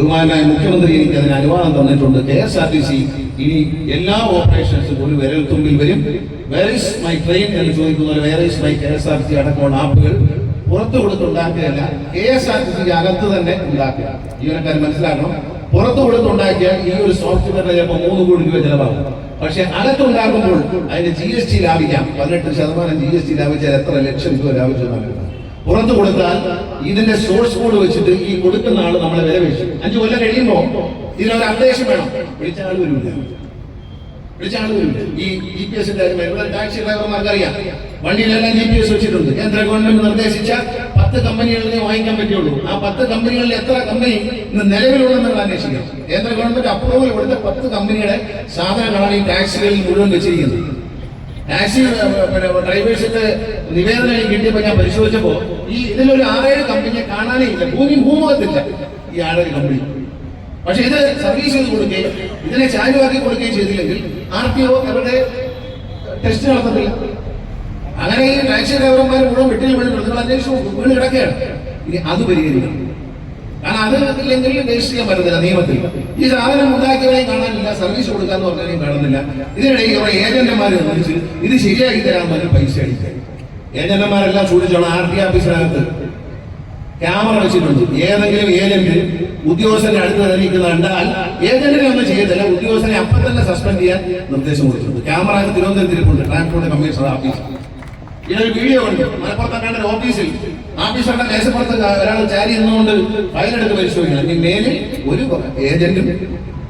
ബഹുമാനായ മുഖ്യമന്ത്രി എനിക്ക് അതിന് അനുവാദം തന്നിട്ടുണ്ട്. K S R T C ഇനി എല്ലാ ഓപ്പറേഷൻസും ഒരു വിരൽ തുമ്പിൽ വരും. വേർ ഇസ് മൈ ട്രെയിൻ എന്ന് ചോദിക്കുന്ന where's is my K S R T അടക്കമുള്ള ആപ്പുകൾ പുറത്തു കൊടുത്തുണ്ടാക്കുകയല്ല കെ എസ് ആർ ടി സിക്ക് അകത്ത് തന്നെ ഉണ്ടാക്കുക. ജീവനക്കാർ മനസ്സിലാക്കണം. പുറത്തു കൊടുത്തുണ്ടാക്കിയ ഈ ഒരു സോഫ്റ്റ്വെയറിന് ചിലപ്പോൾ മൂന്ന് കോടി രൂപ ചിലവാകും. പക്ഷെ അകത്തുണ്ടാക്കുമ്പോൾ അതിന്റെ ജി എസ് ടി ലാഭിക്കാം. പതിനെട്ട് ശതമാനം ജി എസ് ടി ലാഭിച്ചാൽ എത്ര ലക്ഷം രൂപ ലാഭിച്ചു പുറത്തു കൊടുത്താൽ ഇതിന്റെ സോഴ്സ് കോഡ് വെച്ചിട്ട് ഈ കൊടുക്കുന്ന ആൾ നമ്മളെ വില വെച്ചു അഞ്ചു കൊല്ലം കഴിയുമ്പോ ഇതിനൊരു അപ്ഡേഷൻ വേണം. വിളിച്ച ആൾ വരില്ല വരില്ല ഈ ജി പി എസിന്റെ ഇവിടെ ടാക്സി ഡ്രൈവർമാർക്ക് അറിയാം വണ്ടിയിലെല്ലാം ജി പി എസ് വെച്ചിട്ടുണ്ട്. കേന്ദ്ര ഗവൺമെന്റ് നിർദ്ദേശിച്ച പത്ത് കമ്പനികളിലെ വാങ്ങിക്കാൻ പറ്റുള്ളൂ ആ പത്ത് കമ്പനികളിൽ എത്ര കമ്പനി ഇന്ന് നിലവിലുള്ളതെന്നുള്ള അന്വേഷിക്കാം കേന്ദ്ര ഗവൺമെന്റ് അപ്രൂവൽ കൊടുത്ത പത്ത് കമ്പനിയുടെ സാധനങ്ങളാണ് ഈ ടാക്സികളിൽ മുഴുവൻ വെച്ചിരിക്കുന്നത്. ടാക്സി ഡ്രൈവേഴ്സിന്റെ നിവേദനം കിട്ടിയപ്പോ ഞാൻ പരിശോധിച്ചപ്പോ ഈ ഇതിലൊരു ആറേഴ് കമ്പനിയെ കാണാനേ ഇല്ല. ഭൂമി ഭൂമുഖത്തില്ല. ഈ ആറേഴ് കമ്പനി പക്ഷെ ഇത് സർവീസ് ചെയ്ത് കൊടുക്കുകയും ഇതിനെ ചാരുവാക്കി കൊടുക്കുകയും ചെയ്തില്ലെങ്കിൽ ആർ ടി ഒ അവരുടെ ടെസ്റ്റ് നടത്തത്തില്ല. അങ്ങനെ ഈ ടാക്സി ഡ്രൈവർമാർ മുഴുവൻ വെട്ടിൽ വീണ് നിങ്ങൾ അന്വേഷിച്ചു കിടക്കുകയാണ്. ഇനി അത് പരിഹരിക്കണം. കാരണം അത് ഇല്ലെങ്കിൽ രജിസ്റ്റർ ചെയ്യാൻ പറ്റുന്നില്ല നിയമത്തിൽ. ഈ സാധനം ഉണ്ടാക്കിയവരെയും കാണാനില്ല. സർവീസ് കൊടുക്കാന്ന് പറഞ്ഞാലും കാണുന്നില്ല. ഇതിനിടയിൽ കുറെ ഏജന്റുമാർ വിളിച്ച് ഇത് ശരിയാക്കി തരാൻ പറ്റും പൈസ അടിക്കാൻ. ഏജന്റുമാരെല്ലാം സൂക്ഷിച്ചോളാം. ആർ ടി ഓഫീസിനകത്ത്. ക്യാമറ വെച്ചിട്ടുണ്ട്. ഏതെങ്കിലും ഏജന്റ് ഉദ്യോഗസ്ഥന്റെ അടുത്ത് തന്നെ നിൽക്കുന്ന കണ്ടാൽ ഏജന്റിനെ ഒന്നും ചെയ്യത്തില്ല. ഉദ്യോഗസ്ഥനെ അപ്പൊ തന്നെ സസ്പെൻഡ് ചെയ്യാൻ നിർദ്ദേശം കൊടുത്തിട്ടുണ്ട്. ക്യാമറ തിരുവനന്തപുരത്തിരിപ്പുണ്ട്. ട്രാൻസ്പോർട്ട് കമ്മീഷണർ ഓഫീസ് ഇതൊരു വീഡിയോ ഉണ്ട് മലപ്പുറത്തൊക്കെ ഓഫീസിൽ ഓഫീസറുടെ മേശപ്പുറത്ത് ഒരാൾ ചാരി നിന്നുകൊണ്ട് ഫയലെടുത്ത് പരിശോധിക്കണം. ഇനി മേലിൽ ഒരു ഏജന്റും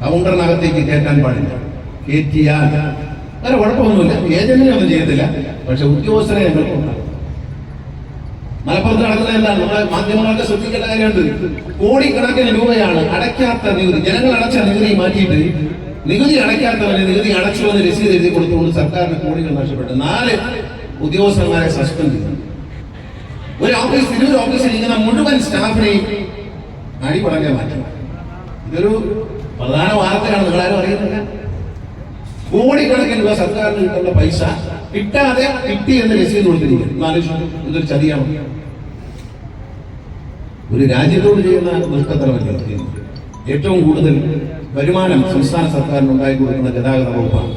കൗണ്ടറിനകത്തേക്ക് കയറ്റാൻ പാടില്ല. കയറ്റിയാൽ വേറെ കുഴപ്പമൊന്നുമില്ല. ഏജന്റിനെ ഒന്നും ചെയ്യത്തില്ല. പക്ഷെ ഉദ്യോഗസ്ഥരെ ഞങ്ങൾ കൊണ്ടാകും മലപ്പുറത്ത് നടക്കുന്നത് എന്താണ്? നമ്മുടെ മാധ്യമങ്ങളൊക്കെ ശ്രദ്ധിക്കേണ്ട കാര്യമുണ്ട്. കോടിക്കണക്കിന് രൂപയാണ് അടയ്ക്കാത്ത നികുതി. ജനങ്ങൾ അടച്ച നികുതി മാറ്റിയിട്ട് നികുതി അടയ്ക്കാത്തവന് നികുതി അടച്ചു എന്ന് രസീത് എഴുതി കൊടുത്തുകൊണ്ട് സർക്കാരിന് കോടികൾ നഷ്ടപ്പെട്ടു. നാല് ഉദ്യോഗസ്ഥന്മാരെ സസ്പെൻഡ് ചെയ്തു. ഒരു ഓഫീസ് തിരൂർ ഓഫീസിൽ ഇരിക്കുന്ന മുഴുവൻ സ്റ്റാഫിനെയും അടിപടങ്ങെ മാറ്റി. ഇതൊരു പ്രധാന വാർത്തയാണ്. നിങ്ങളാരും അറിയുന്നില്ല. കോടിക്കണക്കിന് രൂപ സർക്കാരിന് കിട്ടുന്ന പൈസ കിട്ടാതെ കിട്ടി എന്ന് രസീത് കൊടുത്തിരിക്കും ഇതൊരു ചതിയാണ് ഒരു രാജ്യത്തോട് ചെയ്യുന്ന നഷ്ടത്തരമല്ല. ഏറ്റവും കൂടുതൽ വരുമാനം സംസ്ഥാന സർക്കാരിന് ഉണ്ടായി കൊടുക്കുന്ന ഗതാഗത വകുപ്പാണ്.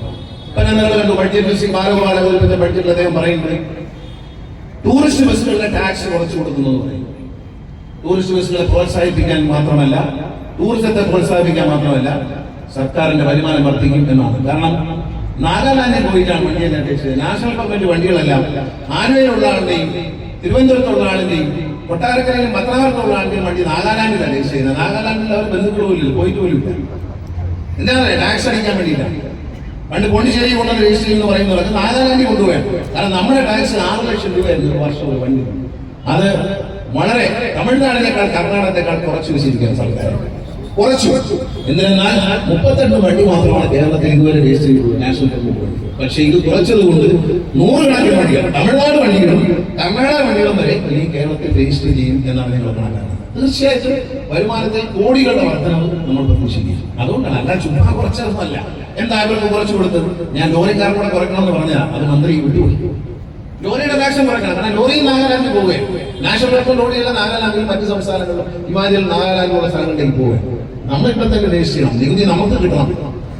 ഇപ്പൊ ഞാൻ നിങ്ങൾ കണ്ടു ബഡ്ജറ്റ് ബാലഗോപാൽ അവതരിപ്പിച്ച ബഡ്ജറ്റിൽ അദ്ദേഹം പറയുന്നത് ടൂറിസ്റ്റ് ബസ്സുകളുടെ ടാക്സ് കുറച്ചു കൊടുക്കുന്നു ടൂറിസ്റ്റ് ബസ്സുകളെ പ്രോത്സാഹിപ്പിക്കാൻ മാത്രമല്ല ടൂറിസത്തെ പ്രോത്സാഹിപ്പിക്കാൻ മാത്രമല്ല സർക്കാരിന്റെ വരുമാനം വർദ്ധിക്കും എന്നാണ്. കാരണം നാഗാലാൻഡിൽ പോയിട്ടാണ് വണ്ടിയെ അപേക്ഷിച്ചത് നാഷണൽ ഗവൺമെന്റ് വണ്ടികളെല്ലാം ആലുവയിലുള്ള ആളുടെയും തിരുവനന്തപുരത്തുള്ള ആളിന്റെയും കൊട്ടാരക്കരയിലും പത്തനാപുരത്തുള്ള ആളുടെയും വണ്ടി നാഗാലാൻഡിൽ അപേക്ഷിച്ചത് നാഗാലാൻഡിൽ അവർ ബന്ധുക്കളും ഇല്ല. പോയിട്ട് പോലും എന്താണ് ടാക്സ് അടിക്കാൻ വേണ്ടിയിട്ടാണ് പണ്ട് പോണ്ടിച്ചേരി കൊണ്ടുവന്ന് രജിസ്റ്റർ ചെയ്യുന്ന പറയുന്നവർക്ക് നാഗാലാൻഡിൽ കൊണ്ടുപോയാണ്. കാരണം നമ്മുടെ ടാക്സ് ആറ് ലക്ഷം രൂപയായിരുന്നു വർഷം ഒരു വണ്ടി. അത് വളരെ തമിഴ്നാടിനേക്കാൾ കർണാടകത്തെക്കാൾ കുറച്ച് വെച്ചിരിക്കുന്ന സർക്കാർ കുറച്ചു. എന്തിനെന്നാൽ മുപ്പത്തെട്ട് വണ്ടി മാത്രമാണ് കേരളത്തിൽ ഇതുവരെ രജിസ്റ്റർ ചെയ്തത് നാഷണൽ വണ്ടി പക്ഷേ ഇത് കുറച്ചത് കൊണ്ട് നൂറുകണക്കിന് വണ്ടികൾ തമിഴ്നാട് വണ്ടികളും തമിഴ്നാട് വണ്ടികളും വരെ ഇനി കേരളത്തിൽ രജിസ്റ്റർ ചെയ്യും എന്നാണ് നിങ്ങൾ കണക്കാക്കുന്നത്. തീർച്ചയായിട്ടും വരുമാനത്തിൽ കോടികളുടെ വർധനവ് നമ്മൾ പ്രതീക്ഷിക്കും അതുകൊണ്ടാണ് അല്ല ചുമ്മാ കുറച്ചതൊന്നുമല്ല എന്താ ഇവർക്ക് കുറച്ചു കൊടുത്തത്? ഞാൻ ലോറിക്കാരൻ കൂടെ കുറയ്ക്കണമെന്ന് പറഞ്ഞാൽ അത് മന്ത്രി വിട്ടുപോയി ലോറിയുടെ ടാക്സും കുറയ്ക്കണം കാരണം ലോറി നാഗാലാൻഡിൽ പോവുകയാണ്. നാഷണൽ റോഡ് ലോറിയുള്ള നാഗാലാൻഡിൽ മറ്റു സംസ്ഥാനങ്ങളിലും ഹിമാചൽ നാഗാലാൻഡിലുള്ള സ്ഥലങ്ങളിലേക്ക് പോവുകയാണ്. നമ്മൾ ഇപ്പൊ തന്നെ രജിസ്റ്റർ ചെയ്യണം നികുതി നമുക്ക് കിട്ടണം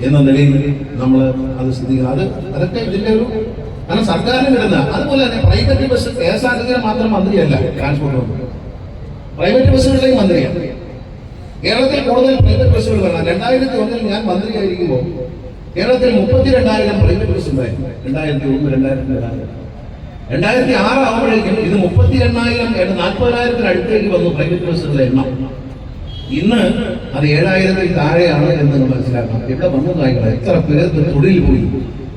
എന്ന നിലയിൽ നമ്മൾ അത് ശ്രദ്ധിക്കണം. അത് അതൊക്കെ ഇതിന്റെ ഒരു കാരണം സർക്കാരിന് കിട്ടുന്ന അതുപോലെ തന്നെ private bus K S R T മാത്രം മന്ത്രിയല്ല ട്രാൻസ്പോർട്ട് മന്ത്രി പ്രൈവറ്റ് ബസ്സുകളിലേക്ക് മന്ത്രിയാണ്. കേരളത്തിൽ കൂടുതൽ പ്രൈവറ്റ് ബസ്സുകൾ വരണം രണ്ടായിരത്തി ഒന്നിൽ ഞാൻ മന്ത്രിയായിരിക്കുമ്പോൾ കേരളത്തിൽ മുപ്പത്തി രണ്ടായിരം പ്രൈവറ്റ് ബസ് ഉണ്ടായിരുന്നു രണ്ടായിരത്തി ഒന്ന് രണ്ടായിരത്തി രണ്ടായിരം രണ്ടായിരത്തി ആറ് ആവുമ്പോഴേക്കും ഇത് മുപ്പത്തി എണ്ണായിരം നാൽപ്പതിനായിരത്തിന് അടുത്തേക്ക് വന്നു പ്രൈവറ്റ് ബസ്സുകളുടെ എണ്ണം. ഇന്ന് അത് ഏഴായിരത്തിൽ താഴെയാണ് എന്ന് നിങ്ങൾ മനസ്സിലാക്കണം. ഇവിടെ വന്നു കാര്യങ്ങൾ. എത്ര പേർക്ക് തൊഴിൽ പോയി?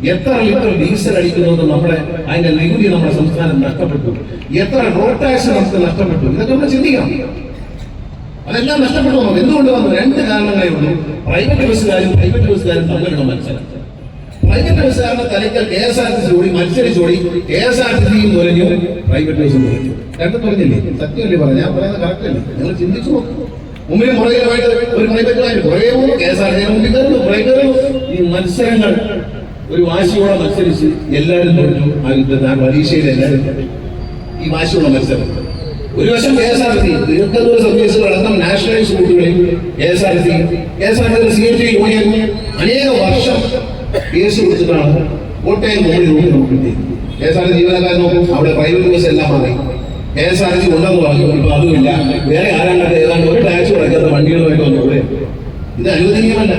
എത്ര ലിറ്റർ ഡീസൽ അടിക്കുന്നത് നമ്മുടെ അതിന്റെ നികുതി നമ്മുടെ സംസ്ഥാനം നഷ്ടപ്പെട്ടു. എത്ര റോഡ് ടാക്സ് നമുക്ക് നഷ്ടപ്പെട്ടു? ഇതൊക്കെ നമ്മൾ ചിന്തിക്കണം. അതെല്ലാം നഷ്ടപ്പെട്ടു എന്തുകൊണ്ട് വന്നു? രണ്ട് കാരണങ്ങളേ ഉള്ളൂ. പ്രൈവറ്റ് ബസ്സുകാരും പ്രൈവറ്റ് ബസ്സുകാരും തമ്മിലുള്ള മത്സരം. പ്രൈവറ്റ് ബസ്സുകാരുടെ തലയ്ക്കൽ K S R T C ഓടി മത്സരിച്ചോടി കെ എസ് ആർ ടി സിയും തുലഞ്ഞു പ്രൈവറ്റ് ബസ്സും രണ്ടും സത്യമല്ലേ പറഞ്ഞു? ഞാൻ പറയുന്നത് കറക്റ്റ് നിങ്ങൾ ചിന്തിച്ചു നോക്കും. മുമ്പിൽ പുറകിലുമായിട്ട് ഒരു പ്രൈവറ്റ് വാഹനം കുറേ കെ എസ് ആർ ഈ മത്സരങ്ങൾ. ഒരു വാശിയോടെ മത്സരിച്ച് എല്ലാവരും തുറഞ്ഞു ആ യുദ്ധത്തിൽ ആ പരീക്ഷയിൽ എല്ലാവരും. ഈ വാശിയുള്ള മത്സരം. ഒരു വശം കെ എസ് ആർ ടി ദീർഘദൂര സർവീസുകളടക്കം nationalise റൂട്ടുകളിൽ K S R T K S R T C T union അനേക വർഷം കേസ് കൊടുത്തിട്ടാണ് കോട്ടയം മുകളിൽ റൂട്ട് നമുക്ക് കിട്ടിയത് കെ എസ് ആർ ടി ജീവനക്കാർ നോക്കും. അവിടെ പ്രൈവറ്റ് ബസ് എല്ലാം മാറി. കെ എസ് ആർ ടി ഉണ്ടെന്ന് പറഞ്ഞു. ഇപ്പൊ അതുമില്ല. വേറെ ആരാണ്ടൊക്കെ ഏതാണ്ട് ഒരു ടാക്സ് കുറയ്ക്കാത്ത വണ്ടികളുമായിട്ട് വന്നു. ഇത് അനുവദനീയമല്ല.